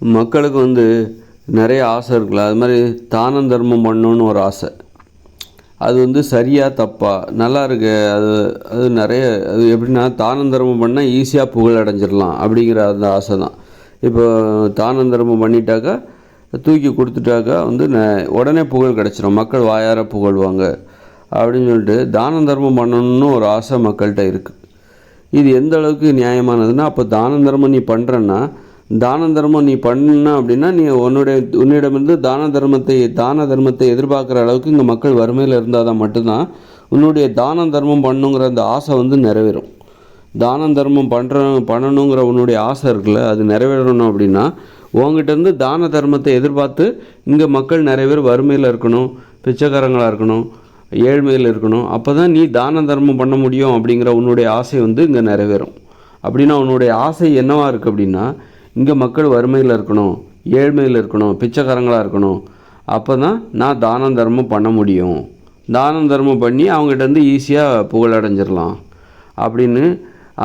மக்களுக்கு வந்து நிறைய ஆசை இருக்குல்ல. அது மாதிரி தானம் தர்மம் பண்ணணுன்னு ஒரு ஆசை. அது வந்து சரியாக தப்பா? நல்லா இருக்கு. அது அது நிறைய அது எப்படின்னா தானம் தர்மம் பண்ணால் ஈஸியாக புகழ் அடைஞ்சிடலாம் அப்படிங்கிற அந்த ஆசை தான் இப்போ தானம் தர்மம் பண்ணிட்டாக்கா தூக்கி கொடுத்துட்டாக்கா வந்து ந- உடனே புகழ் கிடச்சிரும். மக்கள் வாயார புகழ்வாங்க அப்படின்னு சொல்லிட்டு தானம் தர்மம் பண்ணணும்னு ஒரு ஆசை மக்கள்கிட்ட இருக்குது இது எந்த அளவுக்கு நியாயமானதுன்னா அப்போ தானம் தர்மம் நீ பண்ணுறன்னா தான தர்மம் நீ பண்ண அப்படின்னா நீ உன்னுடைய உன்னிடமிருந்து தான தர்மத்தை தான தர்மத்தை எதிர்பார்க்குற அளவுக்கு இங்கே மக்கள் வறுமையில் இருந்தால் தான் மட்டும்தான் உன்னுடைய தான தர்மம் பண்ணுங்கிற அந்த ஆசை வந்து நிறைவேறும். தானம் தர்மம் பண்ணுற பண்ணணுங்கிற உன்னுடைய ஆசை இருக்குல்ல அது நிறைவேறணும் அப்படின்னா உங்ககிட்டருந்து தான தர்மத்தை எதிர்பார்த்து இங்கே மக்கள் நிறைய பேர் வறுமையில் இருக்கணும் பிச்சைக்காரங்களாக இருக்கணும் ஏழ்மையில் இருக்கணும். அப்போ தான் நீ தான தர்மம் பண்ண முடியும் அப்படிங்கிற உன்னுடைய ஆசை வந்து இங்கே நிறைவேறும். அப்படின்னா உன்னுடைய ஆசை என்னவாக இருக்குது அப்படின்னா இங்கே மக்கள் வறுமையில் இருக்கணும் ஏழ்மையில் இருக்கணும் பிச்சைக்காரங்களாக இருக்கணும். அப்போ தான் நான் தானம் தர்மம் பண்ண முடியும். தானம் தர்மம் பண்ணி அவங்ககிட்ட இருந்து ஈஸியாக புகழடைஞ்சிடலாம் அப்படின்னு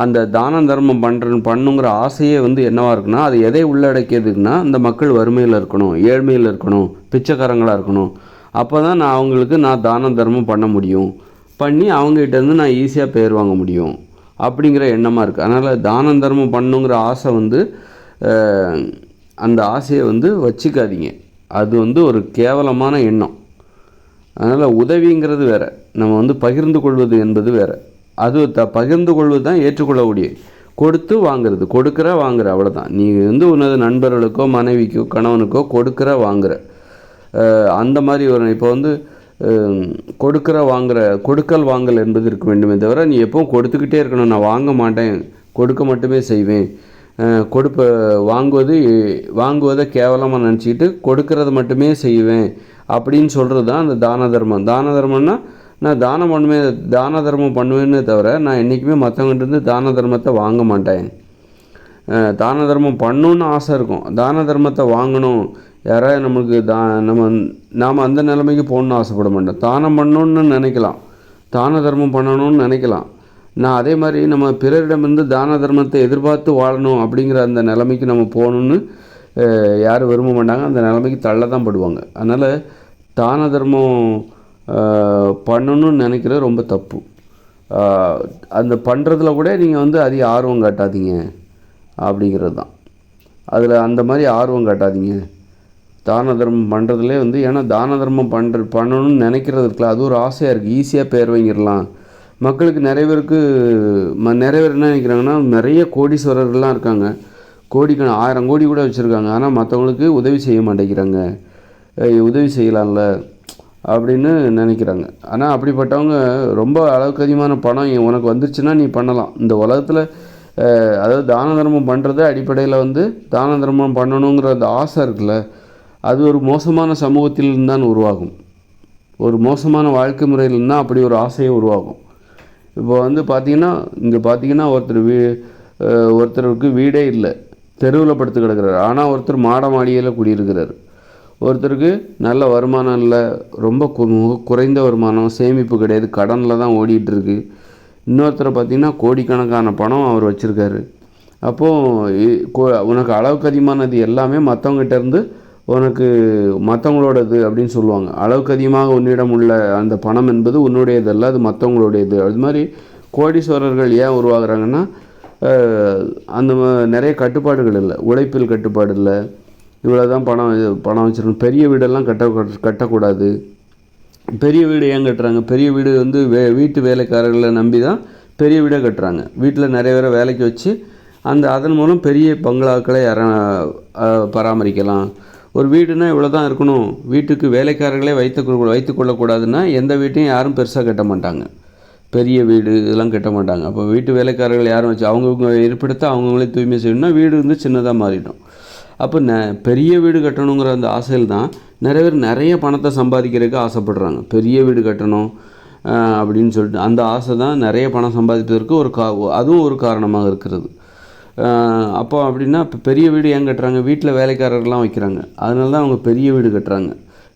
அந்த தானம் தர்மம் பண்ணுற பண்ணுங்கிற ஆசையே வந்து என்னவாக இருக்குன்னா அது எதை உள்ளடக்கியதுன்னா இந்த மக்கள் வறுமையில் இருக்கணும் ஏழ்மையில் இருக்கணும் பிச்சைக்காரங்களாக இருக்கணும். அப்போ தான் நான் அவங்களுக்கு நான் தானம் தர்மம் பண்ண முடியும். பண்ணி அவங்ககிட்டருந்து நான் ஈஸியாக பேர் வாங்க முடியும். அப்படிங்கிற எண்ணமாக இருக்குது அதனால் தானம் தர்மம் பண்ணுங்கிற ஆசை வந்து அந்த ஆசையை வந்து வச்சுக்காதீங்க. அது வந்து ஒரு கேவலமான எண்ணம். அதனால் உதவிங்கிறது வேறு. நம்ம வந்து பகிர்ந்து கொள்வது என்பது வேறு. அது த பகிர்ந்து கொள்வது தான் ஏற்றுக்கொள்ளக்கூடிய. கொடுத்து வாங்குறது. கொடுக்குற வாங்குற. அவ்வளோதான் நீ வந்து உனது நண்பர்களுக்கோ மனைவிக்கோ கணவனுக்கோ கொடுக்குற வாங்குற. அந்த மாதிரி ஒரு இப்போ வந்து கொடுக்குற வாங்குற கொடுக்கல் வாங்கல் என்பது இருக்க வேண்டுமே தவிர நீ எப்பவும் கொடுத்துக்கிட்டே இருக்கணும். நான் வாங்க மாட்டேன். கொடுக்க மட்டுமே செய்வேன். கொடுப்ப வாங்குவது வாங்குவதை கேவலமாக நினச்சிக்கிட்டு கொடுக்கறது மட்டுமே செய்வேன் அப்படின்னு சொல்கிறது தான் அந்த தான தர்மம். தான தர்மம்னா நான் தானம் பண்ணுவேன் தான தர்மம் பண்ணுவேன்னு தவிர நான் என்றைக்குமே மற்றவங்கிட்டருந்து தான தர்மத்தை வாங்க மாட்டேன். தான தர்மம் பண்ணணும்னு ஆசை இருக்கும். தான தர்மத்தை வாங்கணும். யாராவது நம்மளுக்கு தா நம்ம நாம் அந்த நிலைமைக்கு போகணுன்னு ஆசைப்பட மாட்டோம். தானம் பண்ணணும்னு நினைக்கலாம். தான தர்மம் பண்ணணும்னு நினைக்கலாம். நான் அதே மாதிரி நம்ம பிறரிடமிருந்து தான தர்மத்தை எதிர்பார்த்து வாழணும் அப்படிங்கிற அந்த நிலைமைக்கு நம்ம போகணுன்னு யார் யாரும் விரும்ப மாட்டாங்க. அந்த நிலைமைக்கு தள்ள தான் படுவாங்க. அதனால் தான தர்மம் பண்ணணும்னு நினைக்கிறது ரொம்ப தப்பு. அந்த பண்ணுறதுல கூட நீங்கள் வந்து அதிக ஆர்வம் காட்டாதீங்க அப்படிங்கிறது தான் அதில் அந்த மாதிரி ஆர்வம் காட்டாதீங்க. தான தர்மம் பண்ணுறதுலே வந்து ஏன்னா தான தர்மம் பண்ணுற பண்ணணும்னு நினைக்கிறது இருக்குல்ல அது ஒரு ஆசையாக இருக்குது ஈஸியாக பேர் வாங்கிடலாம். மக்களுக்கு நிறைய பேருக்கு ம நிறைய பேர் என்ன நினைக்கிறாங்கன்னா நிறைய கோடீஸ்வரர்கள்லாம் இருக்காங்க. கோடிக்கான ஆயிரம் கோடி கூட வச்சுருக்காங்க. ஆனால் மற்றவங்களுக்கு உதவி செய்ய மாட்டேங்கிறாங்க. உதவி செய்யலாம்ல அப்படின்னு நினைக்கிறாங்க. ஆனால் அப்படிப்பட்டவங்க ரொம்ப அளவுக்கு அதிகமான பணம் உனக்கு வந்துருச்சுன்னா நீ பண்ணலாம். இந்த உலகத்தில் அதாவது தான தர்மம் பண்ணுறது அடிப்படையில் வந்து தான தர்மம் பண்ணணுங்கிற அந்த ஆசை இருக்குல்ல அது ஒரு மோசமான சமூகத்தில் தான் உருவாகும். ஒரு மோசமான வாழ்க்கை முறையில் தான் அப்படி ஒரு ஆசையை உருவாகும். இப்போ வந்து பார்த்தீங்கன்னா இங்கே பார்த்தீங்கன்னா ஒருத்தர் வீ ஒருத்தருக்கு வீடே இல்லை. தெருவில் படுத்து கிடக்கிறார். ஆனால் ஒருத்தர் மாட மாடியில் குடியிருக்கிறார். ஒருத்தருக்கு நல்ல வருமானம் இல்லை. ரொம்ப குறைந்த வருமானம் சேமிப்பு கிடையாது. கடனில் தான் ஓடிட்டு இருக்கு இன்னொருத்தரை பார்த்தீங்கன்னா கோடிக்கணக்கான பணம் அவர் வச்சுருக்காரு. அப்போது உனக்கு அளவுக்கு அதிகமானது எல்லாமே மற்றவங்ககிட்ட இருந்து உனக்கு மற்றவங்களோடது அப்படின்னு சொல்லுவாங்க. அளவுக்கு அதிகமாக உன்னிடம் உள்ள அந்த பணம் என்பது உன்னுடையதல்ல அது மற்றவங்களுடையது அது மாதிரி கோடீஸ்வரர்கள் ஏன் உருவாகிறாங்கன்னா அந்த நிறைய கட்டுப்பாடுகள் இல்லை. உழைப்பில் கட்டுப்பாடு இல்லை. இவ்வளோ தான் பணம் பணம் வச்சிருக்கணும். பெரிய வீடெல்லாம் கட்ட கட்டக்கூடாது. பெரிய வீடு ஏன் கட்டுறாங்க? பெரிய வீடு வந்து வே வீட்டு வேலைக்காரர்களை நம்பி தான் பெரிய வீடை கட்டுறாங்க. வீட்டில் நிறைய பேரை வேலைக்கு வச்சு அந்த அதன் மூலம் பெரிய பங்களாக்களை யார பராமரிக்கலாம். ஒரு வீடுனா இவ்வளோ தான் இருக்கணும். வீட்டுக்கு வேலைக்காரர்களே வைத்து வைத்து கொள்ளக்கூடாதுன்னா எந்த வீட்டையும் யாரும் பெருசாக கட்ட மாட்டாங்க. பெரிய வீடு இதெல்லாம் கட்ட மாட்டாங்க. அப்போ வீட்டு வேலைக்காரர்கள் யாரும் வச்சு அவங்கவுங்க இருப்பிடத்தை அவங்கவுங்களே தூய்மை செய்யணும்னா வீடு வந்து சின்னதாக மாறிடும். அப்போ ந பெரிய வீடு கட்டணுங்கிற அந்த ஆசையில் தான் நிறைய பேர் நிறைய பணத்தை சம்பாதிக்கிறதுக்கு ஆசைப்படுறாங்க. பெரிய வீடு கட்டணும் அப்படின்னு சொல்லிட்டு. அந்த ஆசை தான் நிறைய பணம் சம்பாதிப்பதற்கு ஒரு கா அதுவும் ஒரு காரணமாக இருக்கிறது. அப்போ அப்படின்னா இப்போ பெரிய வீடு ஏன் கட்டுறாங்க? வீட்டில் வேலைக்காரர்கள்லாம் வைக்கிறாங்க. அதனால தான் அவங்க பெரிய வீடு கட்டுறாங்க.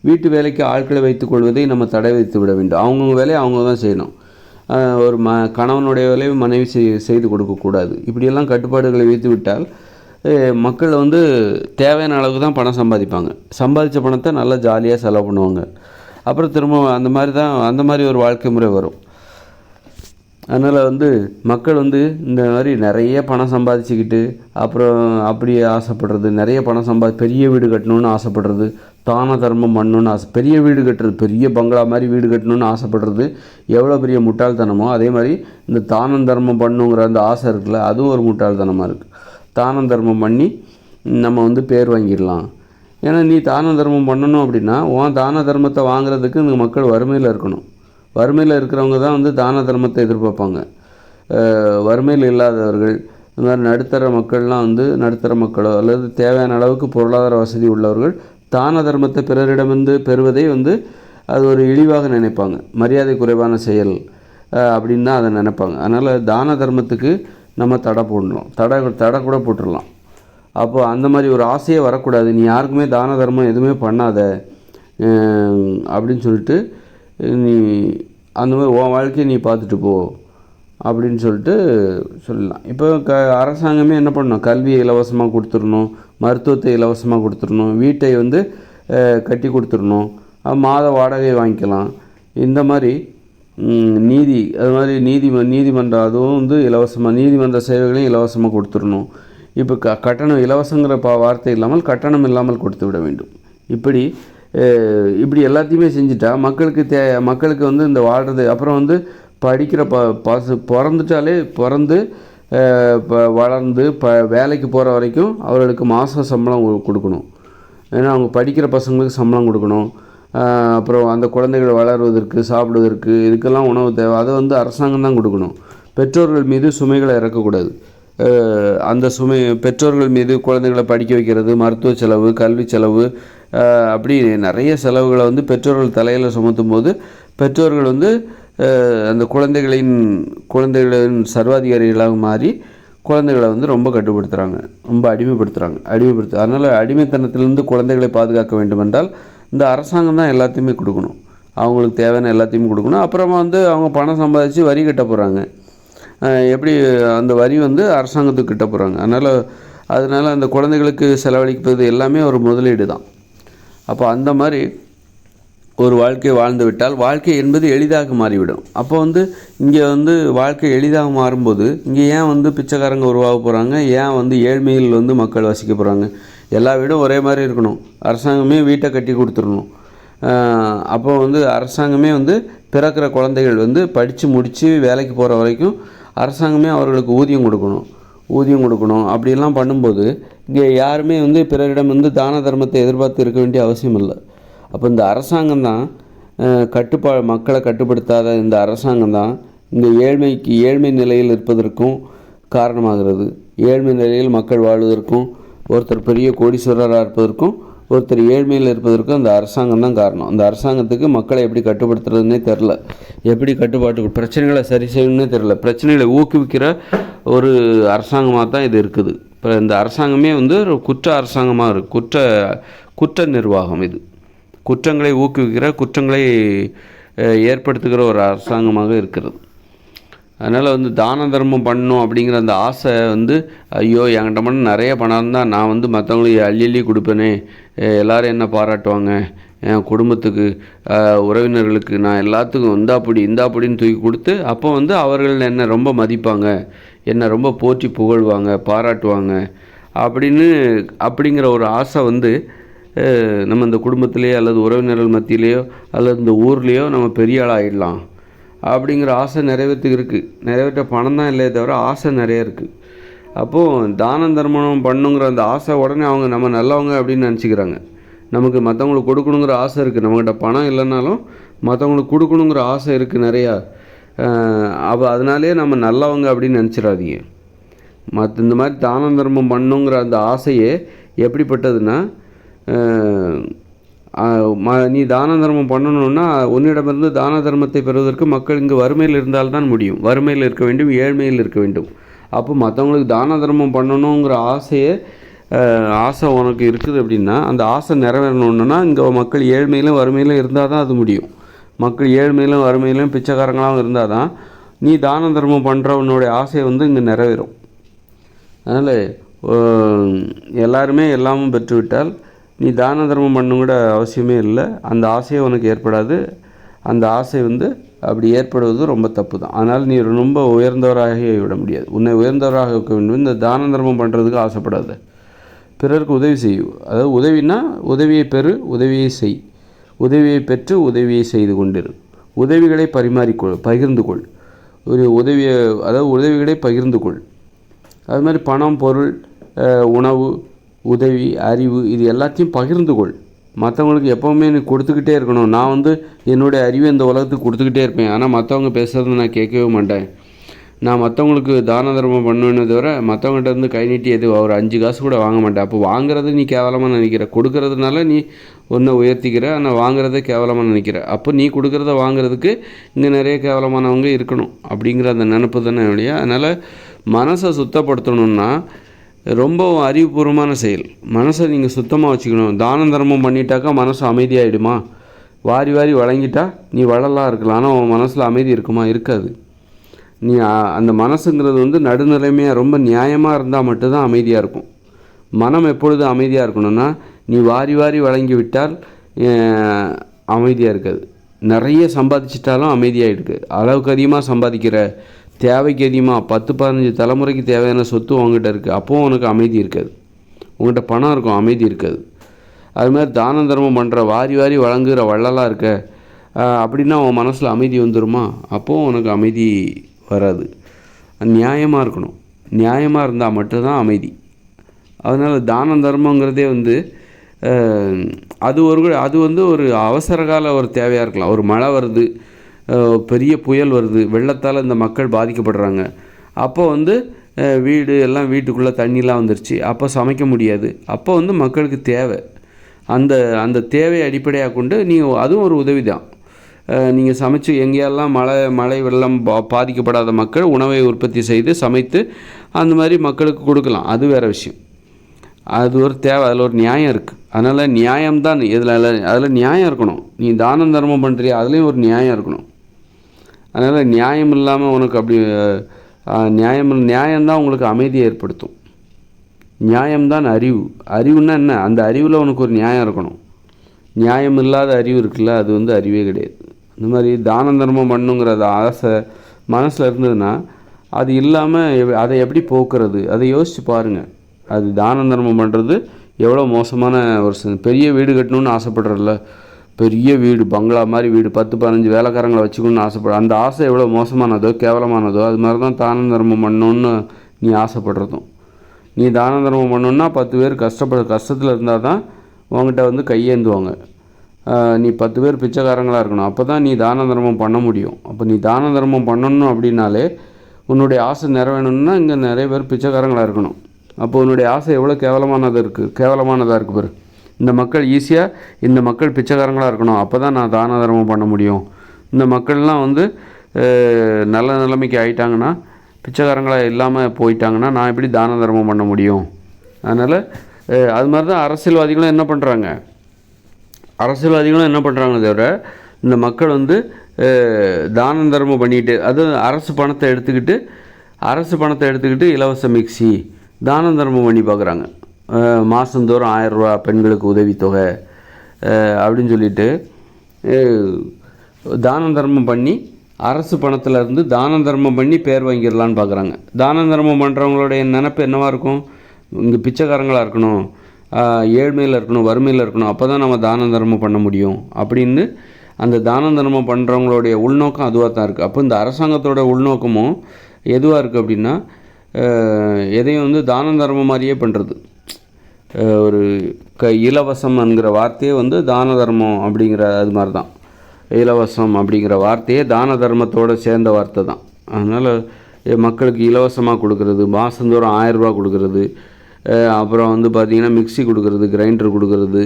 வீட்டு வேலைக்கு ஆட்களை வைத்துக்கொள்வதை நம்ம தடை வைத்து விட வேண்டும். அவங்கவுங்க வேலையை அவங்க தான் செய்யணும். ஒரு ம கணவனுடைய வேலையை மனைவி செய் செய்து கொடுக்கக்கூடாது இப்படியெல்லாம் கட்டுப்பாடுகளை வைத்து விட்டால் மக்கள் வந்து தேவையான அளவுக்கு தான் பணம் சம்பாதிப்பாங்க. சம்பாதிச்ச பணத்தை நல்லா ஜாலியாக செலவு பண்ணுவாங்க. அப்புறம் திரும்ப அந்த மாதிரி தான் அந்த மாதிரி ஒரு வாழ்க்கை முறை வரும். அதனால் வந்து மக்கள் வந்து இந்த மாதிரி நிறைய பணம் சம்பாதிச்சுக்கிட்டு அப்புறம் அப்படி ஆசைப்படுறது நிறைய பணம் சம்பா பெரிய வீடு கட்டணும்னு ஆசைப்படுறது தான தர்மம் பண்ணணும்னு ஆசை பெரிய வீடு கட்டுறது பெரிய பங்களா மாதிரி வீடு கட்டணும்னு ஆசைப்படுறது எவ்வளோ பெரிய முட்டாள்தனமோ அதே மாதிரி இந்த தானம் தர்மம் பண்ணுங்கிற அந்த ஆசை இருக்குல்ல அதுவும் ஒரு முட்டாள்தனமாக இருக்குது தானம் தர்மம் பண்ணி நம்ம வந்து பேர் வாங்கிடலாம். ஏன்னா நீ தான தர்மம் பண்ணணும் அப்படின்னா உன் தான தர்மத்தை வாங்குறதுக்கு இந்த மக்கள் வறுமையில் இருக்கணும். வறுமையில் இருக்கிறவங்க தான் வந்து தான தர்மத்தை எதிர்பார்ப்பாங்க. வறுமையில் இல்லாதவர்கள் இந்த மாதிரி நடுத்தர மக்கள்லாம் வந்து நடுத்தர மக்களோ அல்லது தேவையான அளவுக்கு பொருளாதார வசதி உள்ளவர்கள் தான தர்மத்தை பிறரிடமிருந்து பெறுவதை வந்து அது ஒரு இழிவாக நினைப்பாங்க. மரியாதை குறைவான செயல் அப்படின்னு தான் அதை நினைப்பாங்க. அதனால் தான தர்மத்துக்கு நம்ம தடை போடணும். தடை தடை கூட போட்டுடலாம். அப்போ அந்த மாதிரி ஒரு ஆசையே வரக்கூடாது. நீ யாருக்குமே தான தர்மம் எதுவுமே பண்ணாத அப்படின்னு சொல்லிட்டு நீ அந்த மாதிரி உன் வாழ்க்கையை நீ பார்த்துட்டு போ அப்படின்னு சொல்லிட்டு சொல்லலாம். இப்போ க அரசாங்கமே என்ன பண்ணணும்? கல்வியை இலவசமாக கொடுத்துடணும் மருத்துவத்தை இலவசமாக கொடுத்துடணும் வீட்டை வந்து கட்டி கொடுத்துடணும் மாத வாடகை வாங்கிக்கலாம். இந்த மாதிரி நீதி அது மாதிரி நீதி நீதிமன்றம் அதுவும் வந்து இலவசமாக நீதிமன்ற சேவைகளையும் இலவசமாக கொடுத்துடணும். இப்போ க கட்டணம் இலவசங்கிற பா வார்த்தை இல்லாமல் கட்டணம் இல்லாமல் கொடுத்து விட வேண்டும். இப்படி இப்படி எல்லாத்தையுமே செஞ்சுட்டா மக்களுக்கு தே மக்களுக்கு வந்து இந்த வாழ்கிறது அப்புறம் வந்து படிக்கிற ப பசு பிறந்துட்டாலே பிறந்து ப- வளர்ந்து ப வேலைக்கு போகிற வரைக்கும் அவர்களுக்கு மாத சம்பளம் கொ- கொடுக்கணும். ஏன்னா அவங்க படிக்கிற பசங்களுக்கு சம்பளம் கொடுக்கணும். அப்புறம் அந்த குழந்தைகள் வளர்வதற்கு சாப்பிடுவதற்கு இதுக்கெல்லாம் உணவு தேவை. அதை வந்து அரசாங்கம் தான் கொடுக்கணும். பெற்றோர்கள் மீது சுமைகளை இறக்கக்கூடாது. அந்த சுமை பெற்றோர்கள் மீது குழந்தைகளை படிக்க வைக்கிறது மருத்துவ செலவு கல்வி செலவு அப்படி நிறைய செலவுகளை வந்து பெற்றோர்கள் தலையில் சுமத்தும் போது பெற்றோர்கள் வந்து அந்த குழந்தைகளின் குழந்தைகளின் சர்வாதிகாரிகளாக மாறி குழந்தைகளை வந்து ரொம்ப கட்டுப்படுத்துகிறாங்க ரொம்ப அடிமைப்படுத்துகிறாங்க அடிமைப்படுத்து அதனால் அடிமைத்தனத்திலிருந்து குழந்தைகளை பாதுகாக்க வேண்டுமென்றால் இந்த அரசாங்கம் தான் எல்லாத்தையுமே கொடுக்கணும். அவங்களுக்கு தேவையான எல்லாத்தையுமே கொடுக்கணும். அப்புறமா வந்து அவங்க பணம் சம்பாதிச்சு வரி கட்ட போகிறாங்க எப்படி அந்த வரி வந்து அரசாங்கத்துக்கு கிட்ட போகிறாங்க அதனால் அதனால் அந்த குழந்தைகளுக்கு செலவழிப்பது எல்லாமே ஒரு முதலீடு தான். அப்போ அந்த மாதிரி ஒரு வாழ்க்கை வாழ்ந்து விட்டால் வாழ்க்கை என்பது எளிதாக மாறிவிடும். அப்போ வந்து இங்கே வந்து வாழ்க்கை எளிதாக மாறும்போது இங்கே ஏன் வந்து பிச்சைக்காரங்க உருவாக போகிறாங்க ஏன் வந்து ஏழ்மையில் வந்து மக்கள் வசிக்க போகிறாங்க எல்லா வீடும் ஒரே மாதிரி இருக்கணும். அரசாங்கமே வீட்டை கட்டி கொடுத்துடணும். அப்போ வந்து அரசாங்கமே வந்து பிறக்கிற குழந்தைகள் வந்து படித்து முடித்து வேலைக்கு போகிற வரைக்கும் அரசாங்கமே அவர்களுக்கு ஊதியம் கொடுக்கணும். ஊதியம் கொடுக்கணும். அப்படிலாம் பண்ணும்போது இங்கே யாருமே வந்து பிறரிடம் வந்து தான தர்மத்தை எதிர்பார்த்து இருக்க வேண்டிய அவசியம் இல்லை. அப்போ இந்த அரசாங்கம் தான் கட்டுப்பா மக்களை கட்டுப்படுத்தாத இந்த அரசாங்கம் தான் இந்த ஏழ்மைக்கு ஏழ்மை நிலையில் இருப்பதற்கும் காரணமாகிறது. ஏழ்மை நிலையில் மக்கள் வாழ்வதற்கும் ஒருத்தர் பெரிய கோடீஸ்வரராக இருப்பதற்கும் ஒருத்தர் ஏழ்மையில் இருப்பதற்கும் அந்த அரசாங்கம் தான் காரணம். அந்த அரசாங்கத்துக்கு மக்களை எப்படி கட்டுப்படுத்துறதுன்னே தெரில. எப்படி கட்டுப்பாட்டு பிரச்சனைகளை சரி செய்யணும்னே தெரில. பிரச்சனைகளை ஊக்குவிக்கிற ஒரு அரசாங்கமாக தான் இது இருக்குது. இப்போ இந்த அரசாங்கமே வந்து ஒரு குற்ற அரசாங்கமாக இருக்குது குற்ற குற்ற நிர்வாகம் இது. குற்றங்களை ஊக்குவிக்கிற குற்றங்களை ஏற்படுத்துகிற ஒரு அரசாங்கமாக இருக்கிறது. அதனால் வந்து தான தர்மம் பண்ணணும் அப்படிங்கிற அந்த ஆசை வந்து ஐயோ என்கிட்ட மட்டும் நிறைய பணம் இருந்தால் நான் வந்து மற்றவங்களுக்கு அள்ளி அள்ளி கொடுப்பேனே. எல்லோரும் என்ன பாராட்டுவாங்க? என் குடும்பத்துக்கு உறவினர்களுக்கு நான் எல்லாத்துக்கும் இந்தா அப்படி இந்தா அப்படின்னு தூக்கி கொடுத்து அப்போ வந்து அவர்கள் என்னை ரொம்ப மதிப்பாங்க. என்னை ரொம்ப போற்றி புகழ்வாங்க பாராட்டுவாங்க. அப்படின்னு அப்படிங்கிற ஒரு ஆசை வந்து நம்ம இந்த குடும்பத்திலேயோ அல்லது உறவினர்கள் மத்தியிலேயோ அல்லது இந்த ஊர்லேயோ நம்ம பெரிய ஆளாகிடலாம் அப்படிங்கிற ஆசை நிறைவேற்றுக்கு இருக்குது நிறைவேற்ற பணம் தான் இல்லையே தவிர ஆசை நிறைய இருக்குது அப்போது தானம் தர்மம் பண்ணுங்கிற அந்த ஆசை உடனே அவங்க நம்ம நல்லவங்க அப்படின்னு நினச்சிக்கிறாங்க. நமக்கு மற்றவங்களுக்கு கொடுக்கணுங்கிற ஆசை இருக்குது நம்மகிட்ட பணம் இல்லைனாலும் மற்றவங்களுக்கு கொடுக்கணுங்கிற ஆசை இருக்குது நிறையா. அப்போ அதனாலே நம்ம நல்லவங்க அப்படின்னு நினச்சிடாதீங்க. மற்ற இந்த மாதிரி தானம் தர்மம் பண்ணுங்கிற அந்த ஆசையே எப்படிப்பட்டதுன்னா நீ தான தர்மம் பண்ணணும்னா உன்னிடமிருந்து தான தர்மத்தை பெறுவதற்கு மக்கள் இங்கு வறுமையில் இருந்தால்தான் முடியும். வறுமையில் இருக்க வேண்டும் ஏழ்மையில் இருக்க வேண்டும். அப்போ மற்றவங்களுக்கு தான தர்மம் பண்ணணுங்கிற ஆசையே ஆசை உனக்கு இருக்குது அப்படின்னா அந்த ஆசை நிறைவேறணுன்னா இங்கே மக்கள் ஏழ்மையிலும் வறுமையிலும் இருந்தால் தான் அது முடியும். மக்கள் ஏழ்மையிலும் வறுமையிலும் பிச்சைக்காரங்களாகவும் இருந்தால் தான் நீ தான தர்மம் பண்ணுறவனுடைய ஆசையை வந்து இங்கே நிறைவேறும். அதனால் எல்லாருமே எல்லாமும் பெற்றுவிட்டால் நீ தான தர்மம் பண்ணும் கூட அவசியமே இல்லை. அந்த ஆசையே உனக்கு ஏற்படாது. அந்த ஆசை வந்து அப்படி ஏற்படுவது ரொம்ப தப்பு தான். அதனால் நீ ரொம்ப உயர்ந்தவராக விட முடியாது. உன்னை உயர்ந்தவராக இருக்க வேண்டும். இந்த தான தர்மம் பண்ணுறதுக்கு ஆசைப்படாது. பிறருக்கு உதவி செய்யும் அதாவது உதவினா உதவியை பெறு உதவியை செய். உதவியை பெற்று உதவியை செய்து கொண்டிரு. உதவிகளை பரிமாறிக்கொள் பகிர்ந்து கொள். ஒரு உதவியை அதாவது உதவிகளை பகிர்ந்து கொள். அது மாதிரி பணம் பொருள் உணவு உதவி அறிவு இது எல்லாத்தையும் பகிர்ந்து கொள் மற்றவங்களுக்கு எப்போவுமே நீ கொடுத்துக்கிட்டே இருக்கணும். நான் வந்து என்னுடைய அறிவை இந்த உலகத்துக்கு கொடுத்துக்கிட்டே இருப்பேன். ஆனால் மற்றவங்க பேசுகிறத நான் கேட்கவே மாட்டேன். நான் மற்றவங்களுக்கு தான தர்மம் பண்ணுவேன்னு தவிர மற்றவங்கள்ட்ட இருந்து கை நீட்டி எது ஒரு அஞ்சு காசு கூட வாங்க மாட்டேன். அப்போ வாங்குறது நீ கேவலமாக நினைக்கிற. கொடுக்கறதுனால நீ ஒன்றை உயர்த்திக்கிற. ஆனால் வாங்குறதே கேவலமாக நினைக்கிற. அப்போ நீ கொடுக்குறத வாங்குறதுக்கு இங்கே நிறைய கேவலமானவங்க இருக்கணும். அப்படிங்கிற அந்த நினப்பு தானே இல்லையா அதனால் மனசை சுத்தப்படுத்தணுன்னா ரொம்பவும் அறிவுபூர்வமான செயல். மனசை நீங்கள் சுத்தமாக வச்சுக்கணும். தானம் தர்மம் பண்ணிட்டாக்கா மனசு அமைதியாகிடுமா வாரி வாரி வழங்கிட்டா நீ வளலாம் இருக்கலாம். ஆனால் உன் மனசில் அமைதி இருக்குமா? இருக்காது. நீ அந்த மனசுங்கிறது வந்து நடுநிலைமையாக ரொம்ப நியாயமாக இருந்தால் மட்டும்தான் அமைதியாக இருக்கும். மனம் எப்பொழுது அமைதியாக இருக்கணும்னா நீ வாரி வாரி வழங்கி விட்டால் அமைதியாக இருக்காது. நிறைய சம்பாதிச்சிட்டாலும் அமைதியாக இருக்குது அளவுக்கு அதிகமாக சம்பாதிக்கிற தேவைக்கு அதிகமாக பத்து பதினஞ்சு தலைமுறைக்கு தேவையான சொத்து உங்ககிட்ட இருக்குது அப்போவும் உனக்கு அமைதி இருக்காது. உங்கள்கிட்ட பணம் இருக்கும் அமைதி இருக்காது. அது மாதிரி தான தர்மம் பண்ணுற வாரி வாரி வழங்குகிற வள்ளலாக இருக்க அப்படின்னா உன் மனசில் அமைதி வந்துடுமா அப்போவும் உனக்கு அமைதி வராது. நியாயமாக இருக்கணும். நியாயமாக இருந்தால் மட்டும்தான் அமைதி. அதனால் தானம் தர்மங்கிறதே வந்து அது ஒரு அது வந்து ஒரு அவசர கால ஒரு தேவையாக இருக்கலாம். ஒரு மழை வருது பெரிய புயல் வருது. வெள்ளத்தால் இந்த மக்கள் பாதிக்கப்படுறாங்க. அப்போ வந்து வீடு எல்லாம் வீட்டுக்குள்ளே தண்ணிலாம் வந்துருச்சு. அப்போ சமைக்க முடியாது. அப்போ வந்து மக்களுக்கு தேவை. அந்த அந்த தேவையை அடிப்படையாக கொண்டு நீங்கள் அதுவும் ஒரு உதவி தான் நீங்கள் சமைச்சு எங்கேயெல்லாம் மழை மழை வெள்ளம் பா பாதிக்கப்படாத மக்கள் உணவை உற்பத்தி செய்து சமைத்து அந்த மாதிரி மக்களுக்கு கொடுக்கலாம். அது வேறு விஷயம். அது ஒரு தேவை. அதில் ஒரு நியாயம் இருக்குது அதனால் நியாயம்தான். இதில் அதில் நியாயம் இருக்கணும். நீ தானம் தர்மம் பண்ணுறியா அதுலேயும் ஒரு நியாயம் இருக்கணும். அதனால் நியாயம் இல்லாமல் உனக்கு அப்படி நியாயம் நியாயம்தான் உங்களுக்கு அமைதியை ஏற்படுத்தும். நியாயம்தான் அறிவு. அறிவுன்னா என்ன? அந்த அறிவில் உனக்கு ஒரு நியாயம் இருக்கணும். நியாயம் இல்லாத அறிவு இருக்குல்ல அது வந்து அறிவே கிடையாது. இந்த மாதிரி தான தர்மம் பண்ணுங்கிறத ஆசை மனசில் இருந்ததுன்னா அது இல்லாமல் அதை எப்படி போக்குறது? அதை யோசித்து பாருங்கள் அது தான தர்மம் பண்ணுறது எவ்வளோ மோசமான ஒரு பெரிய வீடு கட்டணும்னு ஆசைப்படுறதில்ல பெரிய வீடு பங்களா மாதிரி வீடு பத்து பதினஞ்சு வேலைக்காரங்களை வச்சுக்கணும்னு ஆசைப்படும் அந்த ஆசை எவ்வளோ மோசமானதோ கேவலமானதோ அது மாதிரி தான் தான தர்மம் பண்ணணுன்னு நீ ஆசைப்படுறதும். நீ தான தர்மம் பண்ணணுன்னா பத்து பேர் கஷ்டப்பட கஷ்டத்தில் இருந்தால் தான் உங்ககிட்ட வந்து கையேந்துவாங்க. நீ பத்து பேர் பிச்சைக்காரங்களாக இருக்கணும். அப்போ தான் நீ தான தர்மம் பண்ண முடியும். அப்போ நீ தான தர்மம் பண்ணணும் அப்படின்னாலே உன்னுடைய ஆசை நிறைவேணும்னா இங்கே நிறைய பேர் பிச்சைக்காரங்களாக இருக்கணும். அப்போ உன்னுடைய ஆசை எவ்வளோ கேவலமானதாக இருக்குது கேவலமானதாக இருக்குது பாரு. இந்த மக்கள் ஈஸியாக இந்த மக்கள் பிச்சைக்காரங்களாக இருக்கணும். அப்போ தான் நான் தான தர்மம் பண்ண முடியும். இந்த மக்கள்லாம் வந்து நல்ல நிலைமைக்கு ஆயிட்டாங்கன்னா பிச்சைக்காரங்களாக இல்லாமல் போயிட்டாங்கன்னா நான் எப்படி தான தர்மம் பண்ண முடியும்? அதனால் அது மாதிரி தான் அரசியல்வாதிகளும் என்ன பண்ணுறாங்க அரசியல்வாதிகளும் என்ன பண்ணுறாங்க தவிர இந்த மக்கள் வந்து தான தர்மம் பண்ணிட்டு அது அரசு பணத்தை எடுத்துக்கிட்டு அரசு பணத்தை எடுத்துக்கிட்டு இலவச மிக்சி தான தர்மம் பண்ணி பார்க்குறாங்க மாதந்தோறும் ஆயரூவா பெண்களுக்கு உதவித்தொகை அப்படின்னு சொல்லிட்டு தான தர்மம் பண்ணி அரசு பணத்தில் இருந்து தான தர்மம் பண்ணி பேர் வாங்கிடலான்னு பார்க்குறாங்க தான தர்மம் பண்ணுறவங்களுடைய நினப்பு என்னவாக இருக்கும்? இங்கே பிச்சைக்காரங்களாக இருக்கணும் ஏழ்மையில் இருக்கணும் வறுமையில் இருக்கணும் அப்போ தான் நம்ம தான தர்மம் பண்ண முடியும் அப்படின்னு அந்த தான தர்மம் பண்ணுறவங்களுடைய உள்நோக்கம் அதுவாக தான் இருக்குது அப்போ இந்த அரசாங்கத்தோட உள்நோக்கமும் எதுவாக இருக்குது அப்படின்னா எதையும் வந்து தான தர்மம் மாதிரியே பண்ணுறது ஒரு க இலவசம் என்கிற வார்த்தையே வந்து தான தர்மம் அப்படிங்கிற அது மாதிரி தான் இலவசம் அப்படிங்கிற வார்த்தையே தான தர்மத்தோடு சேர்ந்த வார்த்தை தான். அதனால் மக்களுக்கு இலவசமாக கொடுக்குறது மாதந்தோறும் ஆயரூபா கொடுக்குறது அப்புறம் வந்து பார்த்திங்கன்னா மிக்சி கொடுக்குறது கிரைண்டர் கொடுக்கறது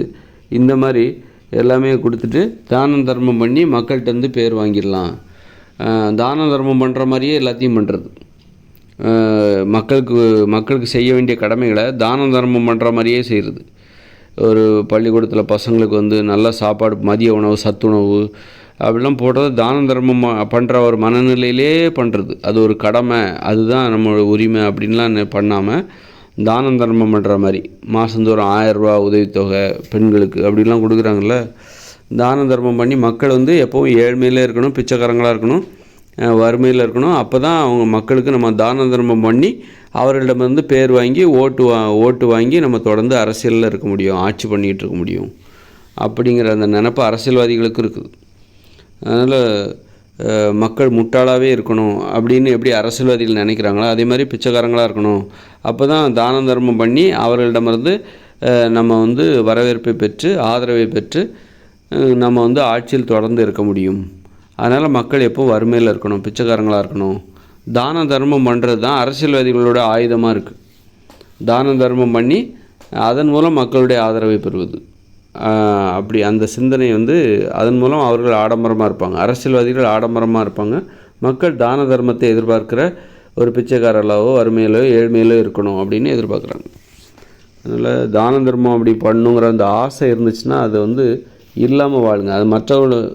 இந்த மாதிரி எல்லாமே கொடுத்துட்டு தானம் தர்மம் பண்ணி மக்கள்கிட்ட பேர் வாங்கிடலாம். தான தர்மம் பண்ணுற மாதிரியே எல்லாத்தையும் பண்ணுறது மக்களுக்கு மக்களுக்கு செய்ய வேண்டிய கடமைகளை தான தர்மம் பண்ணுற மாதிரியே செய்கிறது ஒரு பள்ளிக்கூடத்தில் பசங்களுக்கு வந்து நல்ல சாப்பாடு மதிய உணவு சத்துணவு அப்படிலாம் போடுறது தான தர்மம் பண்ணுற ஒரு மனநிலையிலே பண்ணுறது அது ஒரு கடமை அதுதான் நம்மளோட உரிமை அப்படின்லாம் பண்ணாமல் தானம் தர்மம் பண்ணுற மாதிரி. மாதந்தோறும் ஆயரூபா உதவித்தொகை பெண்களுக்கு அப்படிலாம் கொடுக்குறாங்கல்ல. தான தர்மம் பண்ணி மக்கள் வந்து எப்போவும் ஏழ்மையிலே இருக்கணும் பிச்சைக்காரங்களாக இருக்கணும். வறுமையில் இருக்கணும். அப்போ தான் அவங்க மக்களுக்கு நம்ம தான தர்மம் பண்ணி அவர்களிடமிருந்து பேர் வாங்கி ஓட்டு வா ஓட்டு வாங்கி நம்ம தொடர்ந்து அரசியலில் இருக்க முடியும். ஆட்சி பண்ணிகிட்டு இருக்க முடியும். அப்படிங்கிற அந்த நினப்பு அரசியல்வாதிகளுக்கு இருக்குது. அதனால் மக்கள் முட்டாளாகவே இருக்கணும் அப்படின்னு எப்படி அரசியல்வாதிகள் நினைக்கிறாங்களோ அதே மாதிரி பிச்சைக்காரங்களாக இருக்கணும். அப்போ தான் தான தர்மம் பண்ணி அவர்களிடமிருந்து நம்ம வந்து வரவேற்பை பெற்று ஆதரவை பெற்று நம்ம வந்து ஆட்சியில் தொடர்ந்து இருக்க முடியும். அதனால் மக்கள் எப்போ வறுமையில் இருக்கணும் பிச்சைக்காரங்களாக இருக்கணும். தான தர்மம் பண்ணுறது தான் அரசியல்வாதிகளோட ஆயுதமாக இருக்குது தான தர்மம் பண்ணி அதன் மூலம் மக்களுடைய ஆதரவை பெறுவது. அப்படி அந்த சிந்தனை வந்து அதன் மூலம் அவர்கள் ஆடம்பரமாக இருப்பாங்க. அரசியல்வாதிகள் ஆடம்பரமாக இருப்பாங்க. மக்கள் தான தர்மத்தை எதிர்பார்க்கிற ஒரு பிச்சைக்காரர்களாவோ வறுமையிலோ ஏழ்மையிலோ இருக்கணும் அப்படின்னு எதிர்பார்க்குறாங்க. அதனால் தான தர்மம் அப்படி பண்ணுங்கிற அந்த ஆசை இருந்துச்சுன்னா அது வந்து இல்லாமல் வாழுங்க. அது மற்றவர்கள்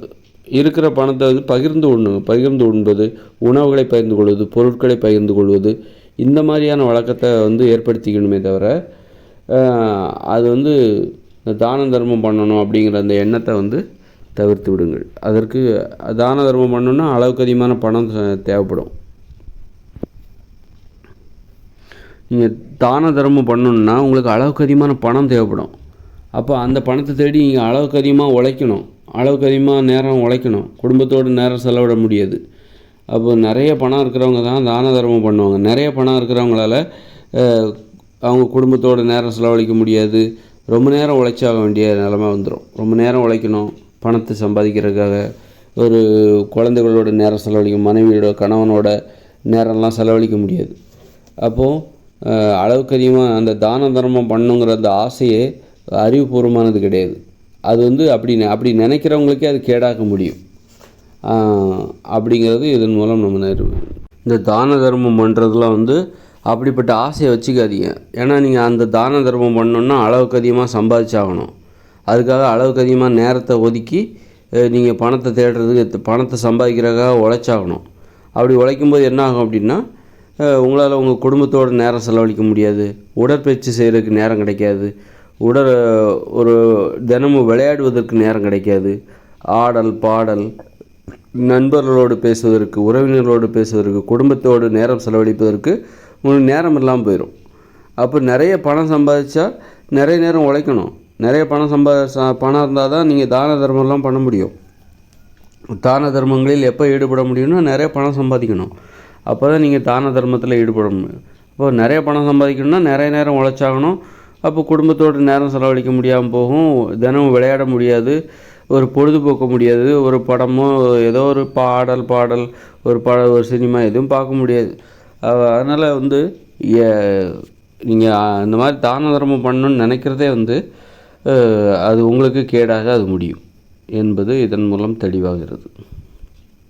இருக்கிற பணத்தை வந்து பகிர்ந்து உண்ணுங்க. பகிர்ந்து உண்பது உணவுகளை பகிர்ந்து கொள்வது பொருட்களை பகிர்ந்து கொள்வது இந்த மாதிரியான வழக்கத்தை வந்து ஏற்படுத்திக்கணுமே தவிர அது வந்து தான தர்மம் பண்ணணும் அப்படிங்கிற அந்த எண்ணத்தை வந்து தவிர்த்து விடுங்கள். அதற்கு தான தர்மம் பண்ணணும்னா அளவுக்கு அதிகமான பணம் தேவைப்படும். நீங்கள் தான தர்மம் பண்ணணுன்னா உங்களுக்கு அளவுக்கு அதிகமான பணம் தேவைப்படும். அப்போ அந்த பணத்தை தேடி நீங்கள் அளவுக்கு அதிகமாக உழைக்கணும். அளவுக்கு அதிகமாக நேரம் உழைக்கணும். குடும்பத்தோடு நேரம் செலவிட முடியாது. அப்போ நிறைய பணம் இருக்கிறவங்க தான் தான தர்மம் பண்ணுவாங்க. நிறைய பணம் இருக்கிறவங்களால அவங்க குடும்பத்தோட நேரம் செலவழிக்க முடியாது. ரொம்ப நேரம் உழைச்சாக வேண்டிய நிலமை வந்துடும் ரொம்ப நேரம் உழைக்கணும். பணத்தை சம்பாதிக்கிறதுக்காக ஒரு குழந்தைகளோட நேரம் செலவழிக்க மனைவியோட கணவனோட நேரம்லாம் செலவழிக்க முடியாது. அப்போது அளவுக்கு அதிகமாக அந்த தான தர்மம் பண்ணுங்கிற அந்த ஆசையே அறிவுபூர்வமானது கிடையாது. அது வந்து அப்படி நெ- அப்படி நினைக்கிறவங்களுக்கே அது கேடாக்க முடியும். அப்படிங்கிறது இதன் மூலம் நம்ம இந்த தான தர்மம் பண்ணுறதுலாம் வந்து அப்படிப்பட்ட ஆசையை வச்சுக்காதீங்க. ஏன்னா நீங்கள் அந்த தான தர்மம் பண்ணணுன்னா அளவுக்கு அதிகமாக சம்பாதிச்சாகணும். அதுக்காக அளவுக்கு அதிகமாக நேரத்தை ஒதுக்கி நீங்கள் பணத்தை தேடுறதுக்கு பணத்தை சம்பாதிக்கிறதுக்காக உழைச்சாகணும். அப்படி உழைக்கும்போது என்ன ஆகும் அப்படின்னா உங்களால் உங்கள் குடும்பத்தோட நேரம் செலவழிக்க முடியாது. உடற்பயிற்சி செய்கிறதுக்கு நேரம் கிடைக்காது. உடல் ஒரு தினமும் விளையாடுவதற்கு நேரம் கிடைக்காது. ஆடல் பாடல் நண்பர்களோடு பேசுவதற்கு உறவினர்களோடு பேசுவதற்கு குடும்பத்தோடு நேரம் செலவழிப்பதற்கு உங்களுக்கு நேரம் இல்லாமல் போயிடும் அப்போ நிறைய பணம் சம்பாதிச்சா நிறைய நேரம் உழைக்கணும். நிறைய பணம் சம்பா பணம் இருந்தால் தான் நீங்கள் தான தர்மம்லாம் பண்ண முடியும். தான தர்மங்களில் எப்போ ஈடுபட முடியும்னா நிறைய பணம் சம்பாதிக்கணும். அப்போ தான் நீங்கள் தான தர்மத்தில் ஈடுபட முடியும். அப்போ நிறைய பணம் சம்பாதிக்கணும்னா நிறைய நேரம் உழைச்சாகணும். அப்போ குடும்பத்தோட நேரம் செலவழிக்க முடியாமல் போகும். தினமும் விளையாட முடியாது. ஒரு பொழுதுபோக்க முடியாது. ஒரு படமோ ஏதோ ஒரு பாடல் பாடல் ஒரு பட ஒரு சினிமா எதுவும் பார்க்க முடியாது. அதனால் வந்து நீங்கள் இந்த மாதிரி தான தர்மம் பண்ணணும்னு நினைக்கிறதே வந்து அது உங்களுக்கு கேடாக அது முடியும். என்பது இதன் மூலம் தெளிவாகிறது.